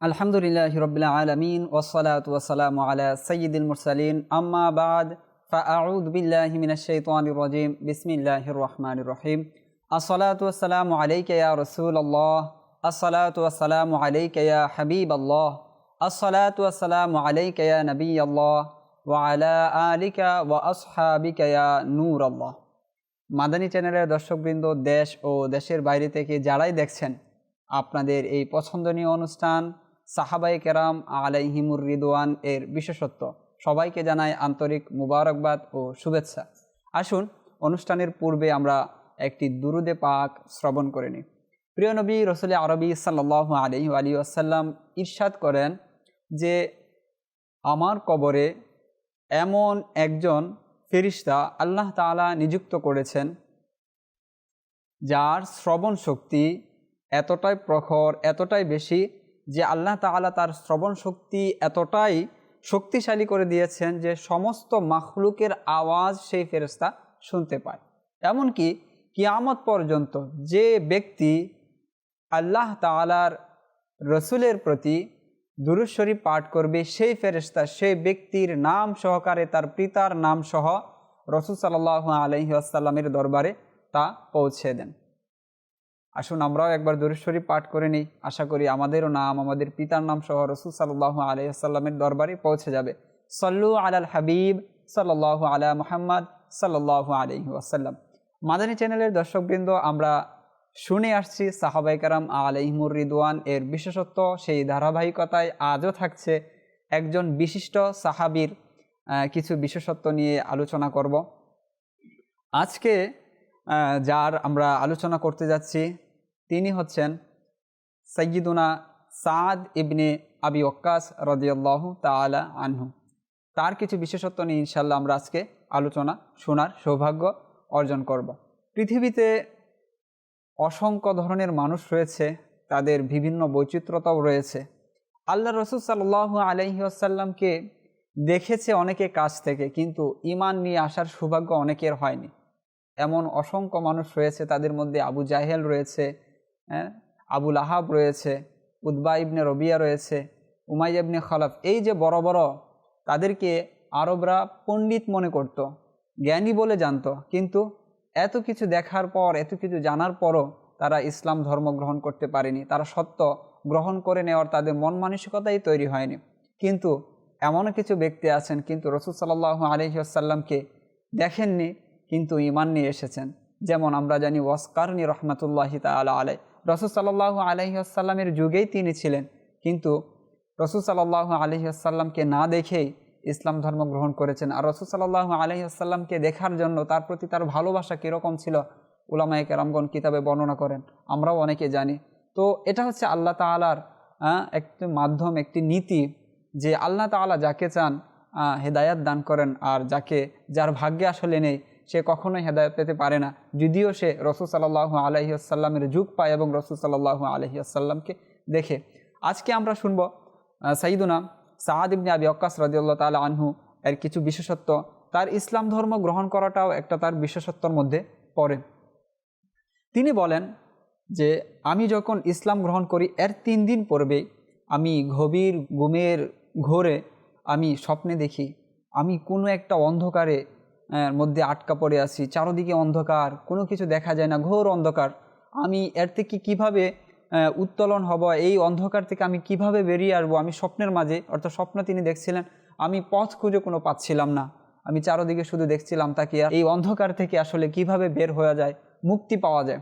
الحمد لله رب العالمين والصلاة والسلام على سيد المرسلين أما بعد فأعوذ بالله من الشيطان الرجيم بسم الله الرحمن الرحيم الصلاة والسلام عليك يا رسول الله الصلاة والسلام عليك يا حبيب الله الصلاة والسلام عليك يا نبي الله وعلى آلك وأصحابك يا نور الله মাদানী চ্যানেলের দর্শকবৃন্দ দেশ ও দেশের বাইরে থেকে যারাই দেখছেন আপনাদের এই পছন্দনীয় অনুষ্ঠান সাহাবাই কেরাম আলাইহিমুর রিদওয়ান এর বিশেষত্ব। সবাইকে জানাই আন্তরিক মুবারকবাদ ও শুভেচ্ছা। আসুন, অনুষ্ঠানের পূর্বে আমরা একটি দুরুদে পাক শ্রবণ করে নিই। প্রিয় নবী রসুল আরবি সাল্লাহ আলহি আলী আসাল্লাম ইরশাদ করেন যে, আমার কবরে এমন একজন ফেরিস্তা আল্লাহ তাআলা নিযুক্ত করেছেন, যার শ্রবণ শক্তি এতটাই প্রখর, এতটাই বেশি যে আল্লাহ তাআলা তার শ্রবণ শক্তি এতটাই শক্তিশালী করে দিয়েছেন যে সমস্ত মাখলুকের আওয়াজ সেই ফেরেস্তা শুনতে পায়। এমনকি কিয়ামত পর্যন্ত যে ব্যক্তি আল্লাহ তাআলার রসুলের প্রতি দুরুশ্বরী পাঠ করবে, সেই ফেরেস্তা সেই ব্যক্তির নাম সহকারে তার পিতার নাম সহ রসুল সাল্লাহ আলহি আসাল্লামের দরবারে তা পৌঁছে দেন। আসুন আমরাও একবার দুরুশ্বরী পাঠ করে নিই। আশা করি আমাদেরও নাম, আমাদের পিতার নাম সহ রসুল সাল্লাহ আলহিহাসাল্লামের দরবারে পৌঁছে যাবে। সল্লু আলাল হাবিব সাল্লাহ আলা মুহাম্মদ সাল্লাহ আলহি আসাল্লাম মাদানী চ্যানেলের দর্শকবৃন্দ, আমরা শুনে আসছি সাহাবাই কারাম আলাইহিমুর রিদওয়ান। এর বিশেষত্ব, সেই ধারাবাহিকতায় আজও থাকছে একজন বিশিষ্ট সাহাবির কিছু বিশেষত্ব নিয়ে আলোচনা করব। আজকে যার আমরা আলোচনা করতে যাচ্ছি, তিনি হচ্ছেন সৈয়দুনা সাদ ইবনে আবি ওক্কাস রদিয়াল্লাহ তালা আনহু। তার কিছু বিশেষত্ব নিয়ে ইনশাল্লাহ আমরা আজকে আলোচনা, শোনার সৌভাগ্য অর্জন করব। পৃথিবীতে অসংখ্য ধরনের মানুষ রয়েছে, তাদের বিভিন্ন বৈচিত্র্যতাও রয়েছে। আল্লাহ রসুল সাল্লাহ আলহিউসাল্লামকে দেখেছে অনেকে কাছ থেকে, কিন্তু ইমান নিয়ে আসার সৌভাগ্য অনেকের হয়নি। এমন অসংখ্য মানুষ রয়েছে তাদের মধ্যে আবু জাহেল রয়েছে হ্যাঁ? আবুল আহাব রয়েছে উদ্বা ইবনে রবিয়া রয়েছে উমাই ইবনে খলফ। এই যে বড় বড় তাদেরকে আরবরা পণ্ডিত মনে করত, জ্ঞানী বলে জানত, কিন্তু এত কিছু দেখার পর, এত কিছু জানার পরও তারা ইসলাম ধর্ম গ্রহণ করতে পারেনি। তারা সত্য গ্রহণ করে নেওয়ার তাদের মন মানসিকতাই তৈরি হয়নি। কিন্তু এমনও কিছু ব্যক্তি আছেন, কিন্তু রসুল সাল্লাহ আলহিহাসাল্লামকে দেখেননি কিন্তু ইমান নিয়ে এসেছেন। যেমন আমরা জানি, ওয়াসকারনি রহমতুল্লাহি তালা আলাই রসুল সাল্লাহ আলহিহাসাল্লামের যুগেই তিনি ছিলেন। কিন্তু রসুল সাল্লাহ আলহিহাসাল্লামকে না দেখেই ইসলাম ধর্ম গ্রহণ করেছেন। আর রসুল সাল্লাহ আলহিহাসাল্লামকে দেখার জন্য তার প্রতি তার ভালোবাসা কীরকম ছিল, উলামায়ে কেরামগণ কিতাবে বর্ণনা করেন। আমরাও অনেকে জানি। তো এটা হচ্ছে আল্লাহ তালার একটি মাধ্যম, একটি নীতি যে আল্লাহ তালা যাকে চান হেদায়াত দান করেন। আর যাকে, যার ভাগ্যে আসলে নেই সে কখনোই হেদায়ত পেতে পারে না। যদিও সে রসুল সাল্লাহ আলহিউসাল্লামের যুগ পায় এবং রসুল সাল্লাহ আলহিউসাল্লামকে দেখে। আজকে আমরা শুনব সাইদুনা সাহাদ আবি অক্কাস রদিউল্লাহ তালা আনহু এর কিছু বিশেষত্ব। তার ইসলাম ধর্ম গ্রহণ করাটাও একটা তার বিশেষত্বর মধ্যে পড়ে। তিনি বলেন যে, আমি যখন ইসলাম গ্রহণ করি, এর তিন দিন পূর্বে আমি গভীর গুমের ঘোরে আমি স্বপ্নে দেখি, আমি কোনো একটা অন্ধকারে মধ্যে আটকা পড়ে আছি, চারোদিকে অন্ধকার, কোনো কিছু দেখা যায় না, ঘোর অন্ধকার। আমি এর থেকে কীভাবে উত্তোলন হব, এই অন্ধকার থেকে আমি কীভাবে বেরিয়ে আসব? আমি স্বপ্নের মাঝে, অর্থাৎ স্বপ্ন তিনি দেখছিলেন, আমি পথ খুঁজে কোনো পাচ্ছিলাম না। আমি চারোদিকে শুধু দেখছিলাম তাকে, আর এই অন্ধকার থেকে আসলে কীভাবে বের হয়ে যায়, মুক্তি পাওয়া যায়?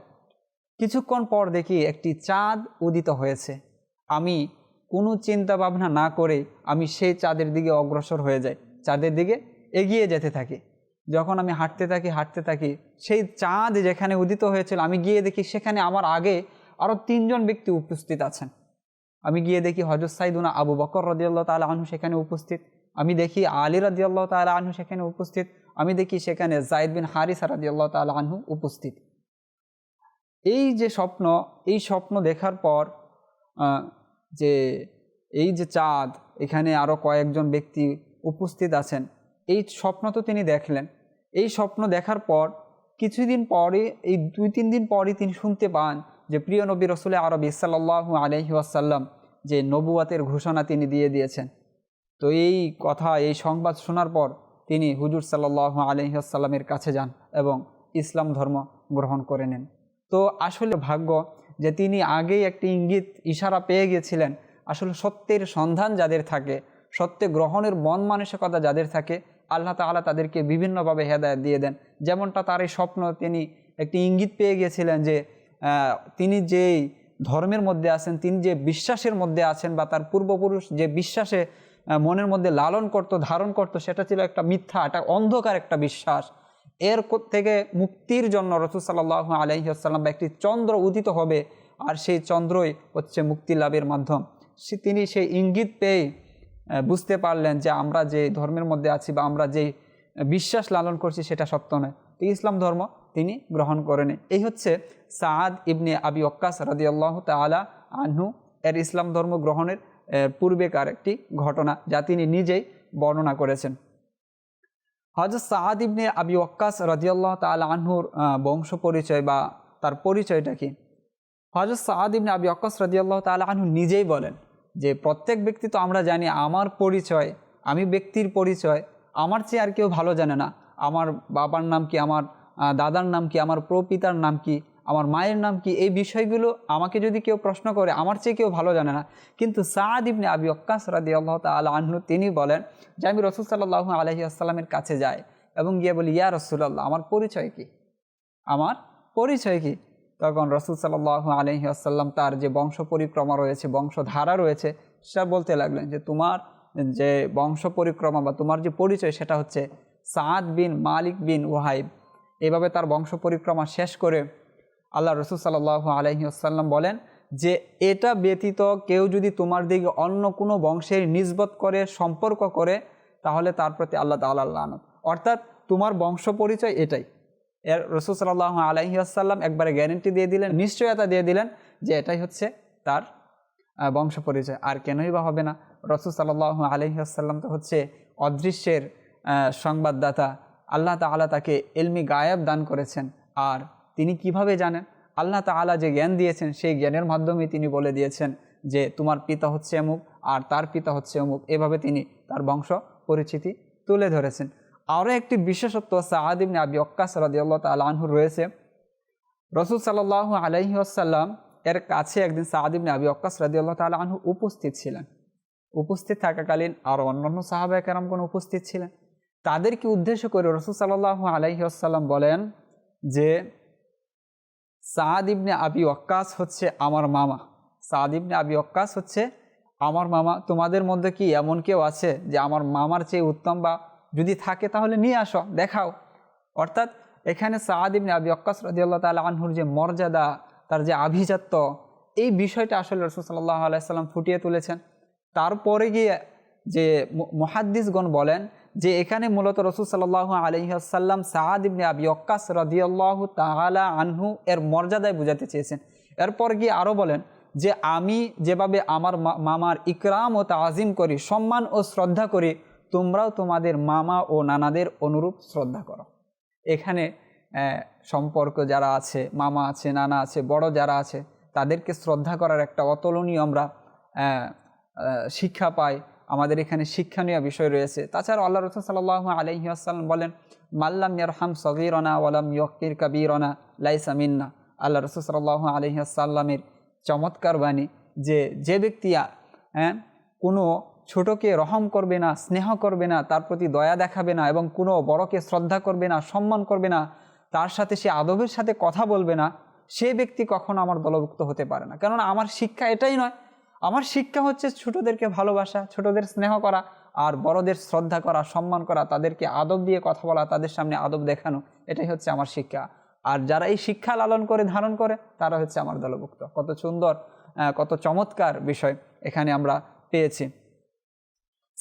কিছুক্ষণ পর দেখি একটি চাঁদ উদিত হয়েছে। আমি কোনো চিন্তা ভাবনা না করে, আমি সেই চাঁদের দিকে অগ্রসর হয়ে যাই, চাঁদের দিকে এগিয়ে যেতে থাকি। যখন আমি হাঁটতে থাকি হাঁটতে থাকি, সেই চাঁদ যেখানে উদিত হয়েছিল, আমি গিয়ে দেখি সেখানে আমার আগে আরও তিনজন ব্যক্তি উপস্থিত আছেন। আমি গিয়ে দেখি হজরত সাইদুনা আবু বকর রদিয়াল্লাহ তালা আনহু সেখানে উপস্থিত। আমি দেখি আলী রদিয়াল্লাহ তালা আনহু সেখানে উপস্থিত। আমি দেখি সেখানে জাইদ বিন হারিসা রদিয়াল্লাহ তালা আনহু উপস্থিত। এই যে স্বপ্ন, এই স্বপ্ন দেখার পর যে এই যে চাঁদ, এখানে আরও কয়েকজন ব্যক্তি উপস্থিত আছেন, এই স্বপ্ন তো তিনি দেখলেন। এই স্বপ্ন দেখার পর, কিছুদিন পরে, এই দুই, তিন দিন পরই তিনি শুনতে পান যে প্রিয় নবী রসুল আরবি সাল্লাহ আলহি আসাল্লাম যে নবুয়াতের ঘোষণা তিনি দিয়ে দিয়েছেন। তো এই কথা, এই সংবাদ শোনার পর তিনি হুজুর সাল্লাহ আলহিহাসাল্লামের কাছে যান এবং ইসলাম ধর্ম গ্রহণ করে নেন। তো আসলে ভাগ্য যে তিনি আগেই একটি ইঙ্গিত, ইশারা পেয়ে গিয়েছিলেন আসলে সত্যের সন্ধান যাদের থাকে, সত্যে গ্রহণের মন মানসিকতা যাদের থাকে আল্লাহ তাআলা তাদেরকে বিভিন্নভাবে হেদায়ত দিয়ে দেন। যেমনটা তার এই স্বপ্ন, তিনি একটি ইঙ্গিত পেয়ে গিয়েছিলেন যে তিনি যেই ধর্মের মধ্যে আছেন, তিনি যে বিশ্বাসের মধ্যে আছেন বা তার পূর্বপুরুষ যে বিশ্বাসে মনের মধ্যে লালন করত, ধারণ করত, সেটা ছিল একটা মিথ্যা, একটা অন্ধকার একটা বিশ্বাস। এর থেকে মুক্তির জন্য রসুল সাল্লাহ বা একটি চন্দ্র উদিত হবে, আর সেই চন্দ্রই হচ্ছে মুক্তি লাভের মাধ্যম। তিনি সেই ইঙ্গিত পেয়ে বুঝতে পারলেন যে আমরা যে ধর্মের মধ্যে আছি বা আমরা যে বিশ্বাস লালন করছি সেটা সত্য নয়। তো ইসলাম ধর্ম তিনি গ্রহণ করেন এই হচ্ছে সাদ ইবনে আবি অক্কাস রাদিয়াল্লাহ তালা আনহু। এর ইসলাম ধর্ম গ্রহণের পূর্বেকার একটি ঘটনা যা তিনি নিজেই বর্ণনা করেছেন। হজরত সাদ ইবনে আবি ওক্কাস রাজিয়াল্লাহ তাল আনহুর বংশ পরিচয় বা তার পরিচয়টা কি? হজরত সাদ ইবনে আবি ওক্কাস রাজিয়াল্লাহ তাল আনহু নিজেই বলেন যে প্রত্যেক ব্যক্তি তো আমরা জানি আমার পরিচয়, আমি ব্যক্তির পরিচয়, আমার চেয়ে আর কেউ ভালো জানে না। আমার বাবার নাম কি, আমার দাদার নাম কি, আমার প্রপিতার নাম কি, আমার মায়ের নাম কি, এই বিষয়গুলো আমাকে যদি কেউ প্রশ্ন করে, আমার চেয়ে কেউ ভালো জানে না। কিন্তু সাদ ইবনে আবি অক্কাস রাদি আল্লাহ তালা আহ্ন তিনি বলেন, যে আমি রসুল সাল্লাহ আলহি আসসালামের কাছে যাই এবং গিয়ে বলি, ইয়া রসুল্লাহ আমার পরিচয় কি? আমার পরিচয় কি? তখন রসুল সাল্লাহ আলহি আসাল্লাম তার যে বংশ পরিক্রমা রয়েছে, বংশধারা রয়েছে, সেটা বলতে লাগলেন যে তোমার যে বংশ পরিক্রমা বা তোমার যে পরিচয় সেটা হচ্ছে সাদ বিন মালিক বিন ওয়াহাইব এভাবে তার বংশ পরিক্রমা শেষ করে আল্লাহ রসুল সাল্লাহ আলহি আসাল্লাম বলেন যে এটা ব্যতীত কেউ যদি তোমার দিকে অন্য কোনো বংশের নিজবত করে, সম্পর্ক করে, তাহলে তার প্রতি আল্লাহ তাল্লাহ অর্থাৎ তোমার বংশ পরিচয় এটাই। এর রসুল সাল্লাহ আলহি আসাল্লাম একবারে গ্যারেন্টি দিয়ে দিলেন, নিশ্চয়তা দিয়ে দিলেন যে এটাই হচ্ছে তার বংশ পরিচয়। আর কেনই বা হবে না? রসুল সাল্লাহ আলহি আসাল্লাম তো হচ্ছে অদৃশ্যের সংবাদদাতা। আল্লাহ তাআলা তাকে এলমি গায়েব দান করেছেন। আর তিনি কীভাবে জানেন? আল্লাহ তাআলা যে জ্ঞান দিয়েছেন, সেই জ্ঞানের মাধ্যমে তিনি বলে দিয়েছেন যে তোমার পিতা হচ্ছে অমুক আর তার পিতা হচ্ছে অমুক। এভাবে তিনি তার বংশ পরিচিতি তুলে ধরেছেন। আরও একটি বিশেষত্ব সাহাদ ইবনে আবি অক্কাস রাদিয়াল্লাহু তাআলা আনহুর রয়েছে। রসুল সাল্লাহ আলাইহি আসাল্লাম এর কাছে একদিন সাহাদ ইবনে আবি অক্কাস রাদিয়াল্লাহু তাআলা আনহু উপস্থিত ছিলেন। উপস্থিত থাকাকালীন আর অন্যান্য সাহাবা কেরামগণ উপস্থিত ছিলেন। তাদেরকে উদ্দেশ্য করে রসুল সাল্লাহ আলাইহি আসাল্লাম বলেন যে সাদ ইবনে আবি ওয়াক্কাস হচ্ছে আমার মামা। সাদ ইবনে আবি ওয়াক্কাস হচ্ছে আমার মামা। তোমাদের মধ্যে কি এমন কেউ আছে যে আমার মামার চেয়ে উত্তম বা যদি থাকে তাহলে নিয়ে আসো, দেখাও। অর্থাৎ এখানে সাদ ইবনে আবি ওয়াক্কাস রদিয়াল্লাহ তাল আনহুর যে মর্যাদা, তার যে আভিজাত্য, এই বিষয়টা আসলে রসুল সাল্লাহ আলাইসাল্লাম ফুটিয়ে তুলেছেন। তারপরে গিয়ে যে মহাদ্দিসগণ বলেন যে এখানে মূলত রসুল সাল্লাহ আলহিহাসাল্লাম সাহাদ ইবনে আবি অক্কাস রদিয়াল্লাহ তালা আনহু এর মর্যাদায় বুঝাতে চেয়েছেন। এরপর গিয়ে আরও বলেন যে আমি যেভাবে আমার মামার ইকরাম ও তাজিম করি, সম্মান ও শ্রদ্ধা করি তোমরাও তোমাদের মামা ও নানাদের অনুরূপ শ্রদ্ধা করো। এখানে সম্পর্ক যারা আছে, মামা আছে, নানা আছে, বড় যারা আছে, তাদেরকে শ্রদ্ধা করার একটা অতুলনীয় আমরা শিক্ষা পাই। আমাদের এখানে শিক্ষণীয় বিষয় রয়েছে। তাছাড়া আল্লাহ রসুল সাল্লাহ আলহি আসাল্লাম বলেন মাল্লাম ইয়ারহাম সগিরনা ওয়ালাম ইয়কির কাবিরনা, লাইসা মিন্না। আল্লাহ রসুল সাল্লাহ আলহি আসাল্লামের চমৎকার বাণী যে যে ব্যক্তি হ্যাঁ কোনো ছোটকে রহম করবে না, স্নেহ করবে না, তার প্রতি দয়া দেখাবে না এবং কোনো বড়কে শ্রদ্ধা করবে না, সম্মান করবে না, তার সাথে সে আদবের সাথে কথা বলবে না, সে ব্যক্তি কখনো আমার দলভুক্ত হতে পারে না। কেননা আমার শিক্ষা এটাই নয়। আমার শিক্ষা হচ্ছে ছোটদেরকে ভালোবাসা, ছোটদের স্নেহ করা আর বড়দের শ্রদ্ধা করা, সম্মান করা, তাদেরকে আদব দিয়ে কথা বলা, তাদের সামনে আদব দেখানো, এটাই হচ্ছে আমার শিক্ষা। আর যারা এই শিক্ষা লালন করে, ধারণ করে, তারা হচ্ছে আমার দলভুক্ত। কত সুন্দর কত চমৎকার বিষয় এখানে আমরা পেয়েছি।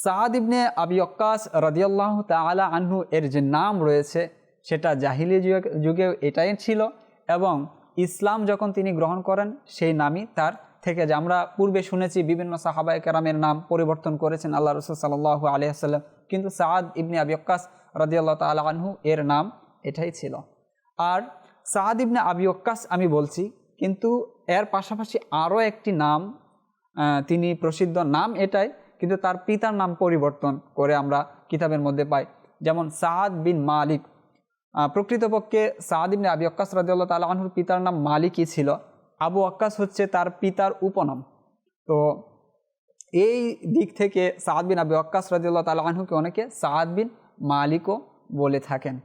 সাদ ইবনে আবি অক্কাস রদিয়াল্লাহ তালা আনহু এর যে নাম রয়েছে, সেটা জাহিলি যুগে- এটাই ছিল এবং ইসলাম যখন তিনি গ্রহণ করেন, সেই নামই তার থেকে যে আমরা পূর্বে শুনেছি বিভিন্ন সাহাবায় কেরামের নাম পরিবর্তন করেছেন আল্লাহ রসুল সাল্লাহ আলিয়াল্লাম কিন্তু সাদ ইবনে আবি অক্কাস রদিয়াল্লাহ তালা আনহু এর নাম এটাই ছিল। আর সাদ ইবনে আবি অক্কাস আমি বলছি, কিন্তু এর পাশাপাশি আরও একটি নাম তিনি প্রসিদ্ধ নাম এটাই কিন্তু তার পিতার নাম পরিবর্তন করে আমরা কিতাবের মধ্যে পাই। যেমন সাদ বিন মালিক। প্রকৃতপক্ষে সাদ ইবনে আবি অক্কাস রাদিয়াল্লাহু তাআলা আনহুর পিতার নাম মালিকই ছিল। আবু আক্কাস হচ্ছে তার পিতার উপনাম। তো এই দিক থেকে সাদ বিন আবি অক্কাস রাদিয়াল্লাহু তাআলা আনহুকে অনেকে সাদ বিন মালিকও বলে থাকেন।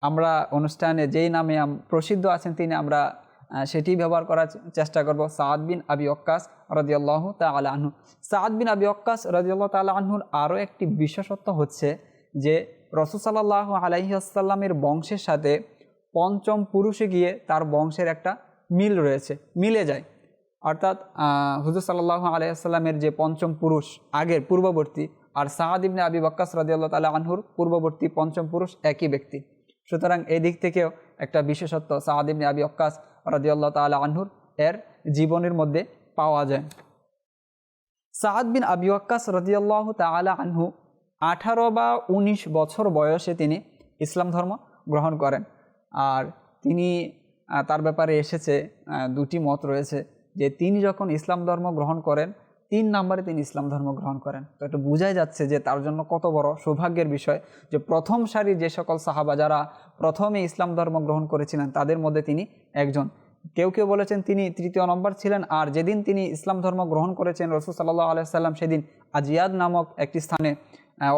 আমরা অনুষ্ঠানে যেই নামে প্রসিদ্ধ আছেন তিনি আমরা সেটি ব্যবহার করার চেষ্টা করব। সাদ বিন আবি অক্কাস রাদিয়াল্লাহু তাআলা আনহু। সাদ বিন আবি অক্কাস রাদিয়াল্লাহু তাআলা আনহুর আরও একটি বিশেষত্ব হচ্ছে যে রসুল সাল্লাহ আলাইসাল্লামের বংশের সাথে পঞ্চম পুরুষে গিয়ে তার বংশের একটা মিল রয়েছে, মিলে যায়। অর্থাৎ হুজুর সাল্লাহ আলাইসাল্লামের যে পঞ্চম পুরুষ আগের পূর্ববর্তী আর সাহাদ ইবনে আবি বক্কাস রাদিয়াল্লাহ তালা আনহুর পূর্ববর্তী পঞ্চম পুরুষ একই ব্যক্তি। সুতরাং এই দিক থেকেও একটা বিশেষত্ব সাহাদ ইবনে আবি অক্কাস রাদিয়াল্লাহ তাল আনহুর এর জীবনের মধ্যে পাওয়া যায়। সাহাদ বিন আবি আক্কাস রদিয়াল্লাহ তালা আনহু আঠারো বা ১৯ বছর বয়সে তিনি ইসলাম ধর্ম গ্রহণ করেন। আর তিনি তার ব্যাপারে এসেছে দুটি মত রয়েছে যে তিনি যখন ইসলাম ধর্ম গ্রহণ করেন তিন নম্বরে তিনি ইসলাম ধর্ম গ্রহণ করেন। তো এটা বোঝাই যাচ্ছে যে তার জন্য কত বড় সৌভাগ্যের বিষয় যে প্রথম সারি যে সকল সাহাবা যারা প্রথমে ইসলাম ধর্ম গ্রহণ করেছিলেন, তাদের মধ্যে তিনি একজন। কেউ কেউ বলেছেন তিনি তৃতীয় নম্বর ছিলেন, আর যেদিন তিনি ইসলাম ধর্ম গ্রহণ করেছেন, রসুল সাল্লাহ আলাইসাল্লাম সেদিন আজিয়াদ নামক একটি স্থানে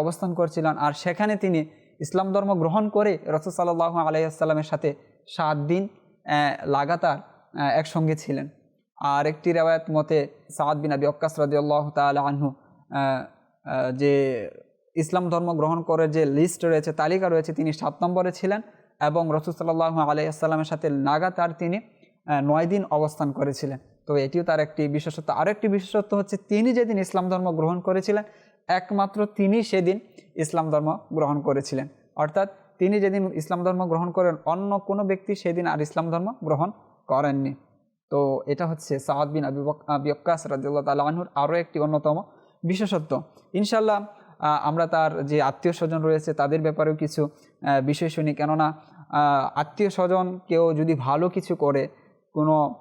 অবস্থান করছিলেন। আর সেখানে তিনি ইসলাম ধর্ম গ্রহণ করে রসুল সাল্লাহ আলাইসাল্লামের সাথে সাত দিন লাগাতার একসঙ্গে ছিলেন। আর একটি রেওয়ায়ত মতে সাদ বিন আবি অক্কাস রাদিয়াল্লাহু তাআলা আনহু আহ, আহ, যে ইসলাম ধর্ম গ্রহণ করে যে লিস্ট রয়েছে তালিকা রয়েছে তিনি সাত নম্বরে ছিলেন এবং রসুল সাল্লাহ আলাইসাল্লামের সাথে লাগাতার তিনি নয় দিন অবস্থান করেছিলেন। তো এটিও তার একটি বিশেষত্ব। আরেকটি বিশেষত্ব হচ্ছে তিনি যেদিন ইসলাম ধর্ম গ্রহণ করেছিলেন একমাত্র তিনি সেদিন ইসলাম ধর্ম গ্রহণ করেছিলেন। অর্থাৎ তিনি যেদিন ইসলাম ধর্ম গ্রহণ করেন অন্য কোনো ব্যক্তি সেদিন আর ইসলাম ধর্ম গ্রহণ করেননি। তো এটা হচ্ছে সাহাদ বিন আবি বক- আবি অক্কাস রাদিউল্লাহ তালা আনহুর আরও একটি অন্যতম বিশেষত্ব। ইনশাল্লাহ আমরা তার যে আত্মীয় স্বজন রয়েছে তাদের ব্যাপারেও কিছু বিষয় শুনি। কেননা আত্মীয় স্বজন কেউ যদি ভালো কিছু করে, কোনো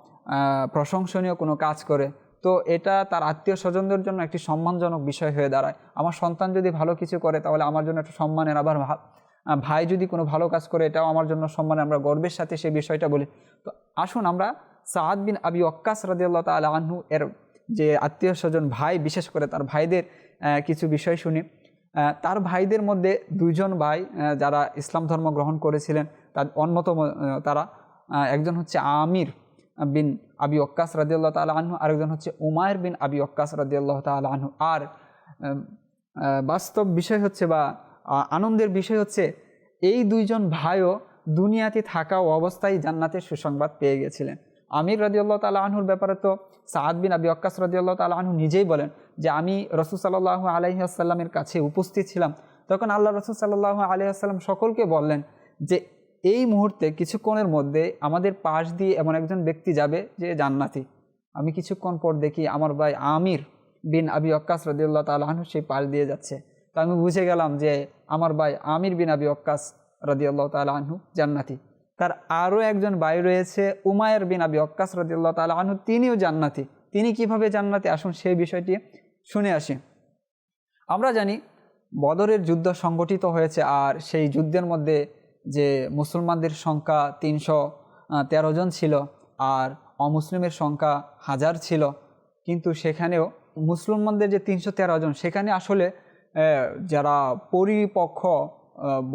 প্রশংসনীয় কোনো কাজ করে, তো এটা তার আত্মীয় স্বজনদের জন্য একটি সম্মানজনক বিষয় হয়ে দাঁড়ায়। আমার সন্তান যদি ভালো কিছু করে, তাহলে আমার জন্য একটা সম্মানের আবার ভাই যদি কোনো ভালো কাজ করে, এটাও আমার জন্য সম্মান আমরা গর্বের সাথে সেই বিষয়টা বলি। তো আসুন আমরা সাদ বিন আবি অক্কাস রাদিয়াল্লাহ তালা আনহু এর যে আত্মীয় স্বজন ভাই বিশেষ করে তার ভাইদের কিছু বিষয় শুনি। তার ভাইদের মধ্যে দুইজন ভাই যারা ইসলাম ধর্ম গ্রহণ করেছিলেন তার অন্যতম তারা একজন হচ্ছে আমির বিন আবি অক্কাস রাদিয়াল্লাহ তালা আনহু আরেকজন হচ্ছে উমায়ের বিন আবি অক্কাস রাদিয়াল্লাহ তালা আনহু। আর আহ, আহ, বাস্তব বিষয় হচ্ছে বা আনন্দের বিষয় হচ্ছে এই দুইজন ভাইও দুনিয়াতে থাকা অবস্থায় জান্নাতের সুসংবাদ পেয়ে গেছিলেন। আমির রাদিউল্লাহ তালা আনহুর ব্যাপারে তো সাদ বিন আবি অক্কাস রাদিউল্লাহ তালা আনহু নিজেই বলেন যে আমি রসুল সাল্লাহ আলহিহাসাল্লামের কাছে উপস্থিত ছিলাম। তখন আল্লাহ রসুল সাল্লাহ আলহিহাসাল্লাম সকলকে বললেন যে, এই মুহূর্তে কিছুক্ষণের মধ্যে আমাদের পাশ দিয়ে এমন একজন ব্যক্তি যাবে যে জান্নাতি। আমি কিছুক্ষণ পর দেখি আমার ভাই আমির বিন আবি অক্কাস রদিউল্লাহ তাল আনহু সেই পাশ দিয়ে যাচ্ছে। তো আমি বুঝে গেলাম যে আমার ভাই আমির বিন আবি অক্কাস রদিউল্লাহ তাল আনহু জান্নাতি। তার আরও একজন ভাই রয়েছে, উমায়ের বিন আবি অক্কাস রদিউল্লাহ তাল আনহু, তিনিও জান্নাতি। তিনি কীভাবে জান্নাতি আসুন সেই বিষয়টি শুনে আসি। আমরা জানি বদরের যুদ্ধ সংগঠিত হয়েছে আর সেই যুদ্ধের মধ্যে যে মুসলমানদের সংখ্যা তিনশো তেরো জন ছিল আর অমুসলিমের সংখ্যা হাজার ছিল। কিন্তু সেখানেও মুসলমানদের যে তিনশো তেরো জন, সেখানে আসলে যারা পরিপক্ষ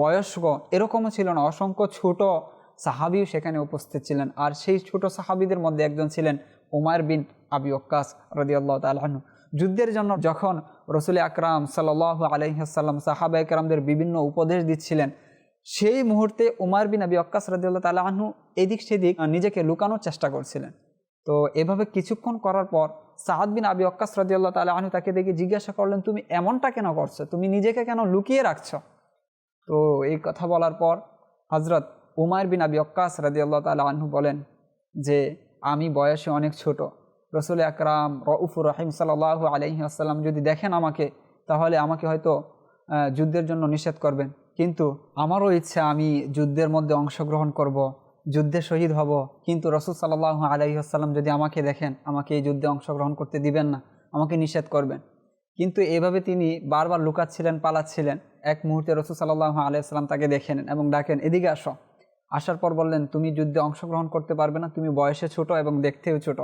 বয়স্ক, এরকমও ছিল না। অসংখ্য ছোট সাহাবিও সেখানে উপস্থিত ছিলেন। আর সেই ছোট সাহাবিদের মধ্যে একজন ছিলেন উমার বিন আবি ওক্কাস রদিয়াল্লাহ তালু যুদ্ধের জন্য যখন রসুল আকরাম সাল্লাহ আলহিহাসাল্লাম সাহাবা একরামদের বিভিন্ন উপদেশ দিচ্ছিলেন, সেই মুহূর্তে উমার বিন আবি অক্কাস রদিয়াল্লাহ তালা আহনু এদিক সেদিক নিজেকে লুকানোর চেষ্টা করছিলেন। তো এভাবে কিছুক্ষণ করার পর সাহাদ বিন আবি অক্কাস রদিয়াল্লাহ তালা আহনু তাকে দেখে জিজ্ঞাসা করলেন, তুমি এমনটা কেন করছ? তুমি নিজেকে কেন লুকিয়ে রাখছ? তো এই কথা বলার পর হজরত উমার বিন আবি অক্কাস রাদিয়াল্লাহ তালা আনহু বলেন যে, আমি বয়সে অনেক ছোট। রসুল আকরাম রউফুর রহিম সাল্লাহ আলহি আসসালাম যদি দেখেন আমাকে, তাহলে আমাকে হয়তো যুদ্ধের জন্য নিষেধ করবেন। কিন্তু আমারও ইচ্ছা আমি যুদ্ধের মধ্যে অংশগ্রহণ করব, যুদ্ধে শহীদ হব। কিন্তু রসুল সাল্লাহ আলহিহাসাল্লাম যদি আমাকে দেখেন, আমাকে এই যুদ্ধে অংশগ্রহণ করতে দিবেন না, আমাকে নিষেধ করবেন। কিন্তু এভাবে তিনি বারবার লুকাচ্ছিলেন, পালাচ্ছিলেন। এক মুহূর্তে রসুল সাল্লাহ আলাইসাল্লাম তাকে দেখে নেন এবং ডাকেন, এদিকে আসো। আসার পর বললেন, তুমি যুদ্ধে অংশগ্রহণ করতে পারবে না, তুমি বয়সে ছোট এবং দেখতেও ছোট।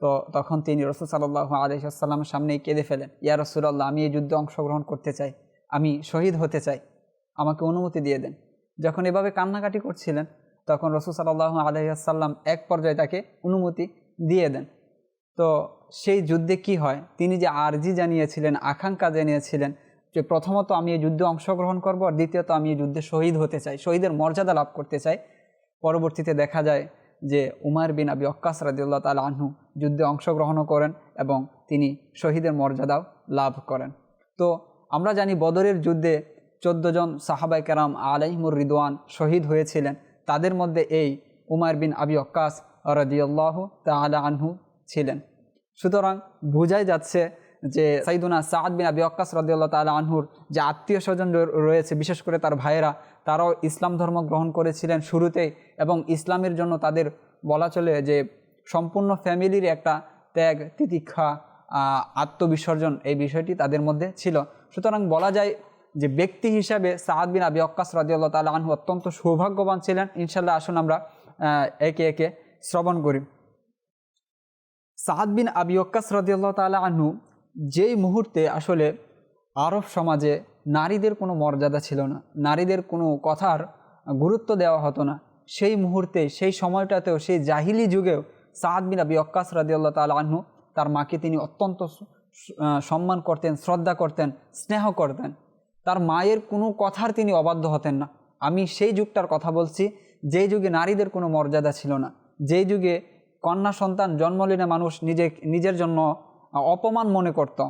তো তখন তিনি রসুল সাল্লাহ আলহিহাস্লামের সামনেই কেঁদে ফেলেন, ইয়া রসুল্লাহ আমি এই যুদ্ধে অংশগ্রহণ করতে চাই, আমি শহীদ হতে চাই। আমাকে অনুমতি দিয়ে দেন। যখন এভাবে কান্নাকাটি করছিলেন, তখন রসুল সাল্লাহ আলহিহাসাল্লাম এক পর্যায়ে তাকে অনুমতি দিয়ে দেন। তো সেই যুদ্ধে কি হয়? তিনি যে আর্জি জানিয়েছিলেন, আকাঙ্ক্ষা জানিয়েছিলেন যে প্রথমত আমি এই যুদ্ধে অংশগ্রহণ করব আর দ্বিতীয়ত আমি এই যুদ্ধে শহীদ হতে চাই, শহীদের মর্যাদা লাভ করতে চাই। পরবর্তীতে দেখা যায় যে উমার বিন আবি অক্কাস রাদিউল্লাহ তাল আহ্নু যুদ্ধে অংশগ্রহণও করেন এবং তিনি শহীদের মর্যাদাও লাভ করেন। তো আমরা জানি বদরের যুদ্ধে চোদ্দ জন সাহাবাই কেরাম আলাইমুর রিদওয়ান শহীদ হয়েছিলেন। তাদের মধ্যে এই উমার বিন আবি অক্কাস রদিয়াল্লাহ তালা আনহু ছিলেন। সুতরাং বোঝাই যাচ্ছে যে সাইদুনা সাদ বিন আবি অক্কাস রদিয়াল্লাহ তালা আনহুর যে আত্মীয় স্বজন রয়েছে, বিশেষ করে তার ভাইয়েরা, তারাও ইসলাম ধর্ম গ্রহণ করেছিলেন শুরুতেই এবং ইসলামের জন্য তাদের বলা চলে যে সম্পূর্ণ ফ্যামিলির একটা ত্যাগ, তিতিক্ষা আত্মবিসর্জন এই বিষয়টি তাদের মধ্যে ছিল। সুতরাং বলা যায় যে ব্যক্তি হিসাবে সাদ বিন আবি অক্কাস রাজিউল্লাহ তালা আনহু অত্যন্ত সৌভাগ্যবান ছিলেন। ইনশাল্লাহ আসুন আমরা একে একে শ্রবণ করি। সাদ বিন আবি অক্কাস রাজিউল্লাহ তালা আনহু যেই মুহূর্তে আসলে আরব সমাজে নারীদের কোনো মর্যাদা ছিল না, নারীদের কোনো কথার গুরুত্ব দেওয়া হতো না, সেই মুহূর্তে, সেই সময়টাতেও, সেই জাহিলি যুগেও সাদ বিন আবি অক্কাস রাজিউল্লাহ তালা আনহু, তার মাকে তিনি অত্যন্ত সম্মান করতেন, শ্রদ্ধা করতেন, স্নেহ করতেন। তার মায়ের কোনো কথার তিনি অবাধ্য হতেন না। আমি সেই যুগটার কথা বলছি, যেই যুগে নারীদের কোনো মর্যাদা ছিল না, যেই যুগে কন্যা সন্তান জন্ম নিলে মানুষ নিজে নিজের জন্য অপমান মনে করত।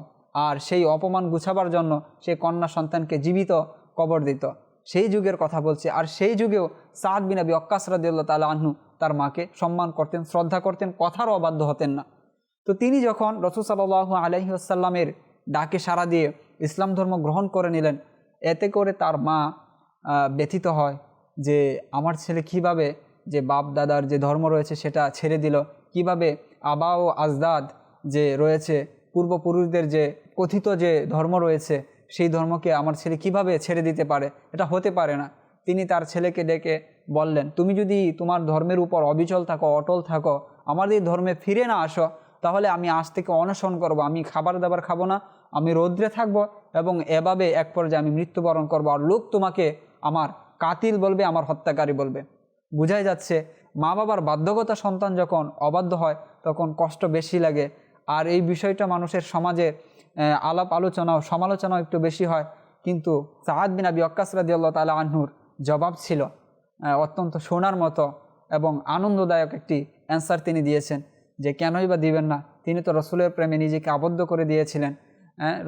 আর সেই অপমান গুছাবার জন্য সে কন্যা সন্তানকে জীবিত কবর দিত। সেই যুগের কথা বলছে। আর সেই যুগেও সাদ বিনাবি অক্কাস রাদিউল্লাহ তালা আহ্নু তার মাকে সম্মান করতেন, শ্রদ্ধা করতেন, কথারও অবাধ্য হতেন না। তো তিনি যখন রসুল সাল্লাহ আলহি আসাল্লামের ডাকে সাড়া দিয়ে ইসলাম ধর্ম গ্রহণ করে নিলেন, এতে করে তার মা ব্যথিত হয় যে আমার ছেলে কীভাবে যে বাপ দাদার যে ধর্ম রয়েছে সেটা ছেড়ে দিল, কীভাবে আবা ও আজদাদ যে রয়েছে, পূর্বপুরুষদের যে কথিত যে ধর্ম রয়েছে, সেই ধর্মকে আমার ছেলে কীভাবে ছেড়ে দিতে পারে? এটা হতে পারে না। তিনি তার ছেলেকে ডেকে বললেন, তুমি যদি তোমার ধর্মের উপর অবিচল থাকো, অটল থাকো আমাদের ধর্মে ফিরে না আসো, তাহলে আমি আজ থেকে অনশন করব, আমি খাবার দাবার খাব না, আমি রৌদ্রে থাকব এবং এভাবে এক পর্যায়ে আমি মৃত্যুবরণ করব আর লোক তোমাকে আমার কাতিল বলবে, আমার হত্যাকারী বলবে। বোঝাই যাচ্ছে মা বাবার বাধ্যকতা সন্তান যখন অবাধ্য হয়, তখন কষ্ট বেশি লাগে। আর এই বিষয়টা মানুষের সমাজে আলাপ আলোচনাও, সমালোচনাও একটু বেশি হয়। কিন্তু সাহাদ বিন আবি অক্কাস রাদিউল্লাহ তালা আহ্নুর জবাব ছিল অত্যন্ত শোনার মতো এবং আনন্দদায়ক একটি অ্যান্সার তিনি দিয়েছেন যে, কেনই বা দিবেন না? তিনি তো রসুলের প্রেমে নিজেকে আবদ্ধ করে দিয়েছিলেন।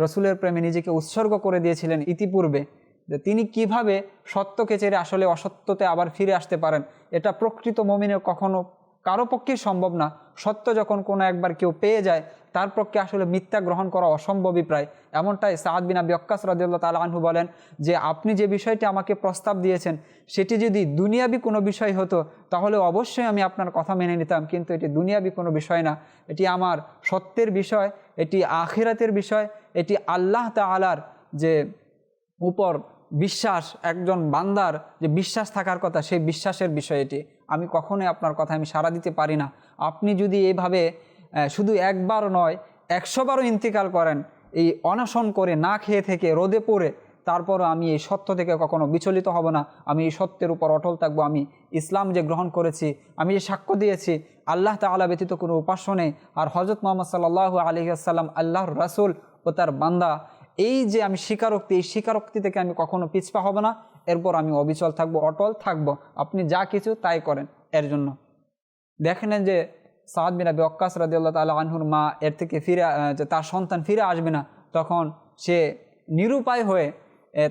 রসুলের প্রেমে নিজেকে উৎসর্গ করে দিয়েছিলেন ইতিপূর্বে। যে, তিনি কীভাবে সত্যকে চেরে আসলে অসত্যতে আবার ফিরে আসতে পারেন, এটা প্রকৃত মমিনের কখনো কারও পক্ষে সম্ভব না। সত্য যখন কোনো একবার কেউ পেয়ে যায়, তার পক্ষে আসলে মিথ্যা গ্রহণ করা অসম্ভবই প্রায়। এমনটাই সাদ বিনা বিয়ক্কাস রাজিউল্লাহ তালা আনহু বলেন যে, আপনি যে বিষয়টি আমাকে প্রস্তাব দিয়েছেন, সেটি যদি দুনিয়াবি কোনো বিষয় হতো, তাহলে অবশ্যই আমি আপনার কথা মেনে নিতাম। কিন্তু এটি দুনিয়াবি কোনো বিষয় না। এটি আমার সত্যের বিষয়, এটি আখিরাতের বিষয়, এটি আল্লাহ তালার যে উপর বিশ্বাস, একজন বান্দার যে বিশ্বাস থাকার কথা, সেই বিশ্বাসের বিষয় এটি। আমি কখনোই আপনার কথা আমি সাড়া দিতে পারি না। আপনি যদি এইভাবে শুধু একবার নয় একশোবারও ইন্তিকাল করেন, এই অনশন করে না খেয়ে থেকে রোদে পড়ে, তারপরও আমি এই সত্য থেকে কখনো বিচলিত হব না। আমি এই সত্যের উপর অটল থাকব। আমি ইসলাম যে গ্রহণ করেছি, আমি যে সাক্ষ্য দিয়েছি, আল্লাহ তালা ব্যতীত কোনো উপাস্য নেই। আর হজরত মোহাম্মদ সাল্লাহ আলহিহাসাল্লাম আল্লাহর রাসুল ও তার বান্দা এই যে আমি স্বীকারোক্তি, এই স্বীকারোক্তি থেকে আমি কখনো পিছপা হব না। এরপর আমি অবিচল থাকব, অটল থাকব। আপনি যা কিছু তাই করেন এর জন্য। দেখেন যে সাদ বিন আবি অক্কাস রাদিউল্লাহ তালা আনহুর মা এর থেকে ফিরে তার সন্তান ফিরে আসবে না, তখন সে নিরুপায় হয়ে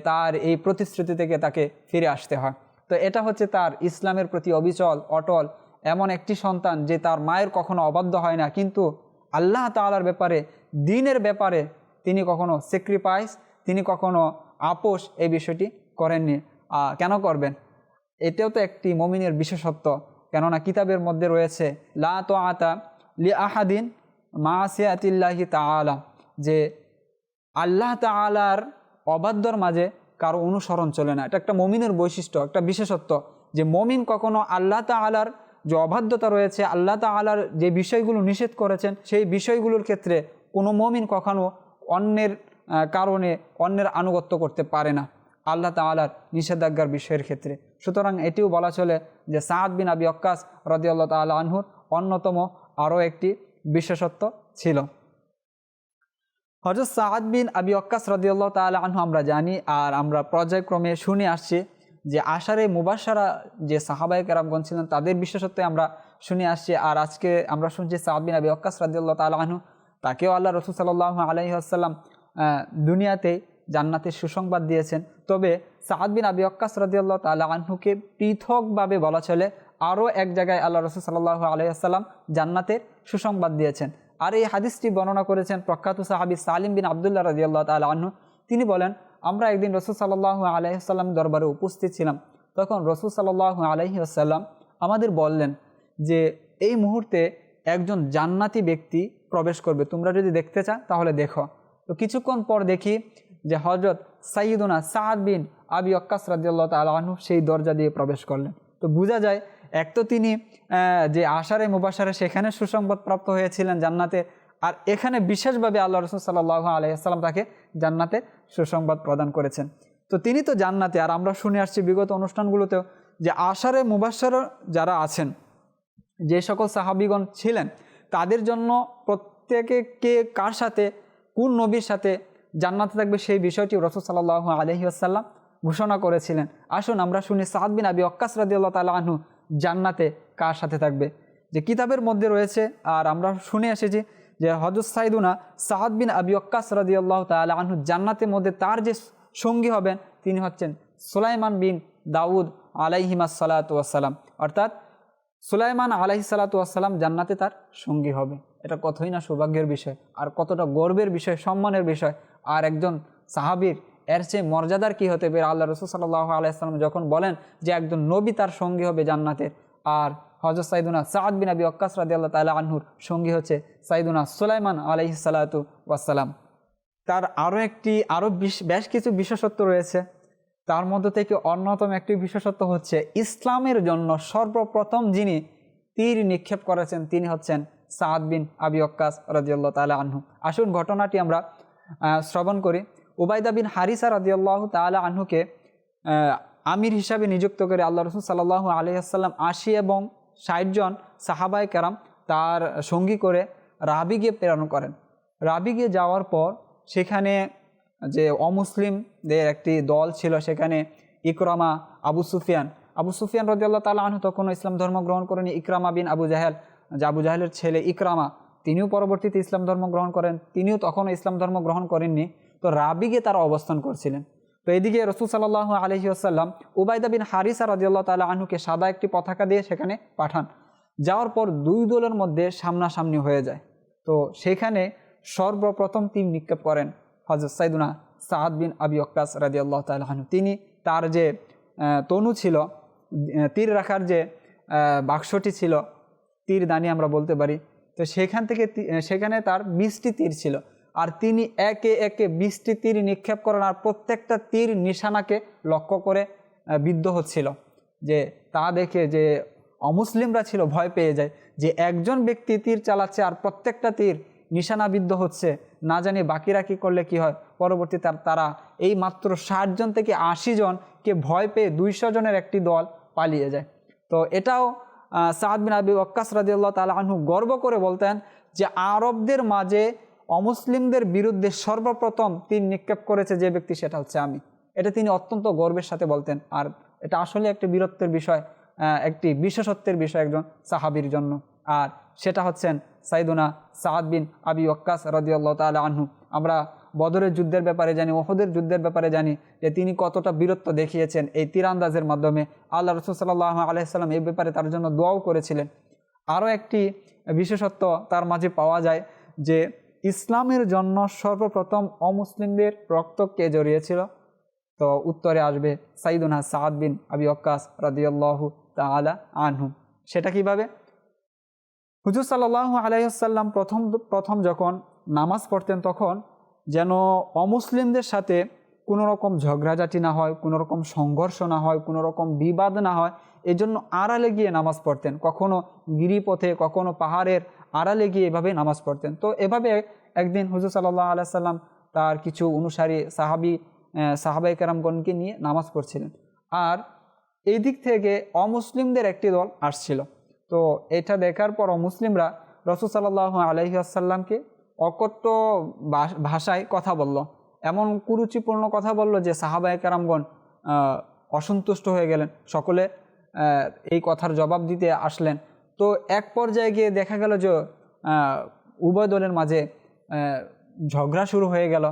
তার এই প্রতিশ্রুতি থেকে তাকে ফিরে আসতে হয়। তো এটা হচ্ছে তার ইসলামের প্রতি অবিচল, অটল, এমন একটি সন্তান যে তার মায়ের কখনো অবাধ্য হয় না। কিন্তু আল্লাহ তালার ব্যাপারে, দিনের ব্যাপারে তিনি কখনো স্যাক্রিফাইস তিনি কখনো আপোষ এই বিষয়টি করেননি। কেন করবেন? এটাও তো একটি মমিনের বিশেষত্ব। কেননা কিতাবের মধ্যে রয়েছে, লা তো আতা লি আহাদিন মা মাসিয়াতিল্লাহি তাআলা, যে আল্লাহ তাআলার অবাধ্যর মাঝে কারও অনুসরণ চলে না। এটা একটা মমিনের বৈশিষ্ট্য, একটা বিশেষত্ব যে মমিন কখনো আল্লাহ তাআলার যে অবাধ্যতা রয়েছে, আল্লাহ তাআলার যে বিষয়গুলো নিষেধ করেছেন, সেই বিষয়গুলোর ক্ষেত্রে কোনো মমিন কখনো অন্যের কারণে অন্যের আনুগত্য করতে পারে না। আল্লাহ তাআলার নিষেধাজ্ঞার বিষয়ের ক্ষেত্রে। সুতরাং এটিও বলা চলে যে সাদ বিন আবি অক্কাস রদিয়াল্লাহ তাআলা আনহুর অন্যতম আরও একটি বিশেষত্ব ছিল। হজরত সাহাদ বিন আবি অক্কাস রদিয়াল্লাহ তাআলা আনহু আমরা জানি আর আমরা পর্যায়ক্রমে শুনে আসছি যে আশারে মুবাসারা যে সাহাবাই কেরামগণ ছিলেন তাদের বিশেষত্বে আমরা শুনে আসছি। আর আজকে আমরা শুনছি সাদ বিন আবি অক্কাস রদিয়াল্লাহ তাআলা আনহু তাকেও আল্লাহ রসুল সাল্লাহ আলহি আসাল্লাম দুনিয়াতে জান্নাতের সুসংবাদ দিয়েছেন। তবে সাদ বিন আবি অক্কাস রদিয়াল্লাহ তাআলা আনহুকে পৃথকভাবে বলা চলে, আরও এক জায়গায় আল্লাহ রসুল সাল্লাহ আলাইসাল্লাম জান্নাতের সুসংবাদ দিয়েছেন। আর এই হাদিসটি বর্ণনা করেছেন প্রখ্যাত সাহাবি সালিম বিন আবদুল্লাহ রদিয়াল্লাহ তালা আহ্ন তিনি বলেন, আমরা একদিন রসুল সাল্লাহ আলাইসাল্লাম দরবারে উপস্থিত ছিলাম। তখন রসুল সাল্লাহ আলহি আসাল্লাম আমাদের বললেন যে, এই মুহূর্তে একজন জান্নাতি ব্যক্তি প্রবেশ করবে। তোমরা যদি দেখতে চাও, তাহলে দেখো। তো কিছুক্ষণ পর দেখি যে হজরত সাইদুনা সাহাদ বিন আবি অক্কাস রাজিয়াল্লাহ তালা সেই দরজা দিয়ে প্রবেশ করলেন। তো বোঝা যায়, এক তো তিনি যে আশারে মুবাসারে সেখানে সুসংবাদ প্রাপ্ত হয়েছিলেন জান্নাতে, আর এখানে বিশেষভাবে আল্লাহ রসুল সাল্লাহ আলাইসাল্লাম তাকে জান্নাতে সুসংবাদ প্রদান করেছেন। তো তিনি তো জান্নাতে, আর আমরা শুনে আসছি বিগত অনুষ্ঠানগুলোতেও যে আশারে মুবাসার যারা আছেন যে সকল সাহাবিগণ ছিলেন, তাদের জন্য প্রত্যেকে কে কার সাথে, কোন নবীর সাথে জান্নাতে থাকবে সেই বিষয়টি রসুল সাল্লাহ আলহি আসাল্লাম ঘোষণা করেছিলেন। আসুন আমরা শুনি সাদ বিন আবি অক্কাস রাদিউল্লাহ তালা আনহু জান্নাতে কার সাথে থাকবে। যে কিতাবের মধ্যে রয়েছে, আর আমরা শুনে এসেছি যে হজরত সাইদুনা সাহাদ বিন আবি অক্কাস রাদিউল্লাহ তালা আনহু জান্নাতের মধ্যে তার যে সঙ্গী হবেন, তিনি হচ্ছেন সুলাইমান বিন দাউদ আলাইহিমা সালাতাম অর্থাৎ সুলাইমান আলাহি সালাতাম জান্নাতে তার সঙ্গী হবে। এটা কতই না সৌভাগ্যের বিষয়, আর কতটা গর্বের বিষয়, সম্মানের বিষয়। আর একজন সাহাবির এর চেয়ে মর্যাদার কি হতে পারে? আল্লাহ রসুল সাল্লাহ আলাইসালাম যখন বলেন যে একজন নবী তার সঙ্গী হবে জান্নাতের, আর হজরত সাইদুনা সাদ বিন আবি অক্কাস রাদি আল্লাহ তালা আনহুর সঙ্গী হচ্ছে সাইদুনা সুলাইমান আলাইহি সালাতু ওয়াসালাম তার আরও একটি আরও বেশ কিছু বিশেষত্ব রয়েছে। তার মধ্যে থেকে অন্যতম একটি বিশেষত্ব হচ্ছে ইসলামের জন্য সর্বপ্রথম যিনি তীর নিক্ষেপ করেছেন, তিনি হচ্ছেন সাদ বিন আবি অক্কাস রাজিউল্লাহ তালা আনহু। আসুন ঘটনাটি আমরা শ্রবণ করি। উবাইদা বিন হারিসা রাজিউল্লাহ তালা আনহুকে আমির হিসাবে নিযুক্ত করে আল্লাহ রসুল সাল্লাহ আলহিহাসাল্লাম আশি এবং ষাট জন সাহাবায় কেরাম তার সঙ্গী করে রাবিগে প্রেরণ করেন। রাবিগে যাওয়ার পর সেখানে যে অমুসলিমদের একটি দল ছিল সেখানে ইকরামা আবু সুফিয়ান। আবু সুফিয়ান রদিয়াল্লাহ তালা আনহু তখনও ইসলাম ধর্ম গ্রহণ করেনি। ইকরামা বিন আবু জাহেল, যে আবু জাহেলের ছেলে ইকরামা, তিনিও পরবর্তীতে ইসলাম ধর্ম গ্রহণ করেন। তিনিও তখনও ইসলাম ধর্ম গ্রহণ করেননি। তো রাবিগে তারা অবস্থান করছিলেন। তো এদিকে রসুল সাল্লাহ আলহি আসাল্লাম উবাইদা বিন হারিসা রদিয়াল্লাহ তালা আনহুকে সাদা একটি পতাকা দিয়ে সেখানে পাঠান। যাওয়ার পর দুই দলের মধ্যে সামনাসামনি হয়ে যায়। তো সেখানে সর্বপ্রথম তীর নিক্ষেপ করেন। হজরত সাইদুনা সাহাদ বিন আবি অক্কাস রাজি আল্লাহ তালহানু তিনি তার যে তনু ছিল তীর রাখার যে বাক্সটি ছিল, তীর দানি আমরা বলতে পারি, তো সেখান থেকে সেখানে তার বিশটি তীর ছিল। আর তিনি একে একে বিশটি তীর নিক্ষেপ করেন আর প্রত্যেকটা তীর নিশানাকে লক্ষ্য করে বিদ্ধ হচ্ছিল। যে তা দেখে যে অমুসলিমরা ছিল, ভয় পেয়ে যায় যে একজন ব্যক্তি তীর চালাচ্ছে আর প্রত্যেকটা তীর নিশানাবিদ্ধ হচ্ছে। না জানি বাকিরা কী করলে কি হয়। পরবর্তী তার তারা এই মাত্র ষাট জন থেকে আশি জনকে ভয় পেয়ে দুইশো জনের একটি দল পালিয়ে যায়। তো এটাও আহ, সাদ বিন আবি ওক্কাস রাদিউল্লাহ তালা আনহু গর্ব করে বলতেন যে আরবদের মাঝে অমুসলিমদের বিরুদ্ধে সর্বপ্রথম তিনি নিক্ষেপ করেছে যে ব্যক্তি সেটা হচ্ছে আমি। এটা তিনি অত্যন্ত গর্বের সাথে বলতেন। আর এটা আসলে একটি বীরত্বের বিষয় একটি বিশেষত্বের বিষয় একজন সাহাবির জন্য। আর সেটা হচ্ছেন সাইদুনা সাদ বিন আবি ওক্কাস রদিয়াল্লাহ তালা আনহু। আমরা বদরের যুদ্ধের ব্যাপারে জানি, ওহদের যুদ্ধের ব্যাপারে জানি যে তিনি কতটা বীরত্ব দেখিয়েছেন এই তীরান্দাজের মাধ্যমে। আল্লাহ রসুল সাল্লাহ আলাইসাল্লাম এই ব্যাপারে তার জন্য দোয়াও করেছিলেন। আরও একটি বিশেষত্ব তার মাঝে পাওয়া যায় যে ইসলামের জন্য সর্বপ্রথম অমুসলিমদের রক্ত কে জড়িয়েছিল? তো উত্তরে আসবে সাইদুনা সাদ বিন আবি অক্কাস রাদিয়াল্লাহু তাআলা আনহু। সেটা কীভাবে? হুজুর সাল্লাহ আলাইসাল্লাম প্রথম প্রথম যখন নামাজ পড়তেন তখন যেন অমুসলিমদের সাথে কোনো রকম ঝগড়াঝাটি না হয়, কোনো রকম সংঘর্ষ না হয়, কোনো রকম বিবাদ না হয় এই জন্য আড়ালে গিয়ে নামাজ পড়তেন। কখনো গিরিপথে, কখনো পাহাড়ের আড়ালে গিয়ে এভাবে নামাজ পড়তেন। তো এভাবে একদিন হুজুর সাল্লাহ আলাইসাল্লাম তার কিছু অনুসারী, সাহাবি সাহাবাই কেরামগণকে নিয়ে নামাজ পড়ছিলেন। আর এই দিক থেকে অমুসলিমদের একটি দল আসছিল। তো এটা দেখার পর অমুসলিমরা রসুল সাল্লাহ আলহিহাসাল্লামকে অকট্য ভাষায় কথা বলল। এমন কুরুচিপূর্ণ কথা বলল যে সাহাবায় কারামগণ অসন্তুষ্ট হয়ে গেলেন। সকলে এই কথার জবাব দিতে আসলেন। তো এক পর্যায়ে গিয়ে দেখা গেল যে উভয় দলের মাঝে ঝগড়া শুরু হয়ে গেল।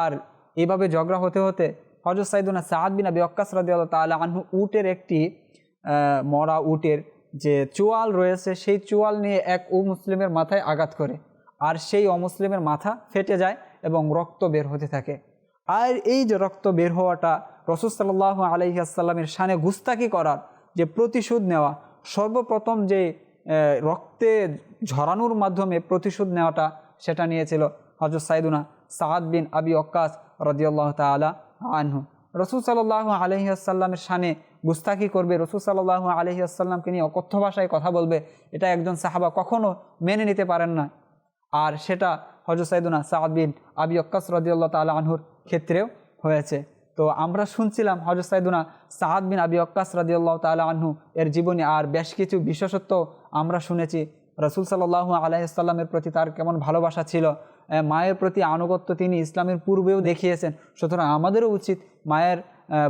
আর এভাবে ঝগড়া হতে হতে হজরত সাইদুনা সাহাদ বিনা বিয়ক্কাস রাদিয়াল তাহলে আনহু উটের একটি মরা উটের যে চোয়াল রয়েছে, সেই চোয়াল নিয়ে এক ও মুসলিমের মাথায় আঘাত করে। আর সেই অমুসলিমের মাথা ফেটে যায় এবং রক্ত বের হতে থাকে। আর এই যে রক্ত বের হওয়াটা রসুল সাল্লাহ আলহিহাসাল্লামের সানে গুস্তাকি করার যে প্রতিশোধ নেওয়া, সর্বপ্রথম যে রক্তে ঝরানোর মাধ্যমে প্রতিশোধ নেওয়াটা সেটা নিয়েছিল হজরত সাইদুনা সাদ বিন আবি অক্কাস রদিয়াল্লাহ তালা আনহু। রসুল সাল্লাহ আলহিহাসাল্লামের সানে গুস্তাকি করবে, রসুল সাল্লাহ আলহিহাসাল্লামকে নিয়ে অকথ্য ভাষায় কথা বলবে, এটা একজন সাহাবা কখনো মেনে নিতে পারেন না। আর সেটা হজরত সাইদুনা সাদ বিন আবি অক্কাস রদিয়াল্লাহ তালা আনহুর ক্ষেত্রেও হয়েছে। তো আমরা শুনছিলাম হজরত সাইদুনা সাদ বিন আবি অক্কাস রদিয়াল্লাহ তালা আনহু এর জীবনী আর বেশ কিছু বিশেষত্ব আমরা শুনেছি। রসুল সাল্লাহ আলাইসাল্লামের প্রতি তার কেমন ভালোবাসা ছিল মায়ের প্রতি আনুগত্য তিনি ইসলামের পূর্বেও দেখিয়েছেন। সুতরাং আমাদেরও উচিত মায়ের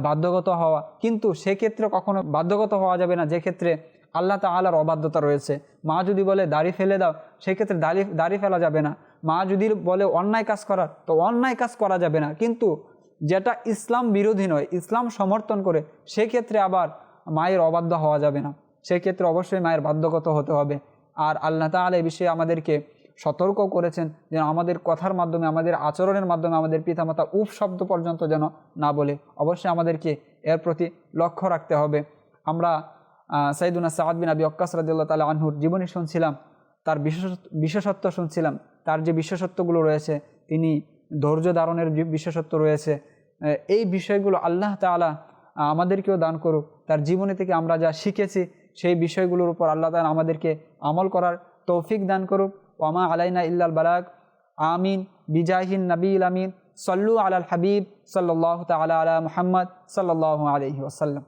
বাধ্যগত হওয়া। কিন্তু সেক্ষেত্রে কখনো বাধ্যগত হওয়া যাবে না। যে ক্ষেত্রে আল্লাহ তালার অবাধ্যতা রয়েছে। মা যদি বলে, দাড়ি ফেলে দাও, সেক্ষেত্রে দাড়ি দাড়ি ফেলা যাবে না। মা যদি বলে, অন্যায় কাজ করার, তো অন্যায় কাজ করা যাবে না। কিন্তু যেটা ইসলাম বিরোধী নয়, ইসলাম সমর্থন করে, সেক্ষেত্রে আবার মায়ের অবাধ্য হওয়া যাবে না। সেক্ষেত্রে অবশ্যই মায়ের বাধ্যগত হতে হবে। আর আল্লাহ তালা এই বিষয়ে আমাদেরকে সতর্ক করেছেন যেন আমাদের কথার মাধ্যমে, আমাদের আচরণের মাধ্যমে আমাদের পিতামাতা উপ শব্দ পর্যন্ত যেন না বলে, অবশ্যই আমাদেরকে এর প্রতি লক্ষ্য রাখতে হবে। আমরা সাইদুনা সাদ বিন আবি অক্কাস রাদিল্লা তালা আনহুর জীবনী শুনছিলাম, তার বিশেষ বিশেষত্ব শুনছিলাম, তার যে বিশেষত্বগুলো রয়েছে, তিনি ধৈর্য ধারণের বিশেষত্ব রয়েছে এই বিষয়গুলো আল্লাহ তালা আমাদেরকেও দান করুক। তার জীবনী থেকে আমরা যা শিখেছি, সেই বিষয়গুলোর উপর আল্লাহ তালা আমাদেরকে আমল করার তৌফিক দান করুক। ওমা আলাইনা ইল্লাল বারাক আমিন, বিজাহিন নবীল আমিন। সল্লু আলাল হাবিব সাল্লাহ তালা আলা মোহাম্মদ সাল্লাহ আলহি ওসাল্লাম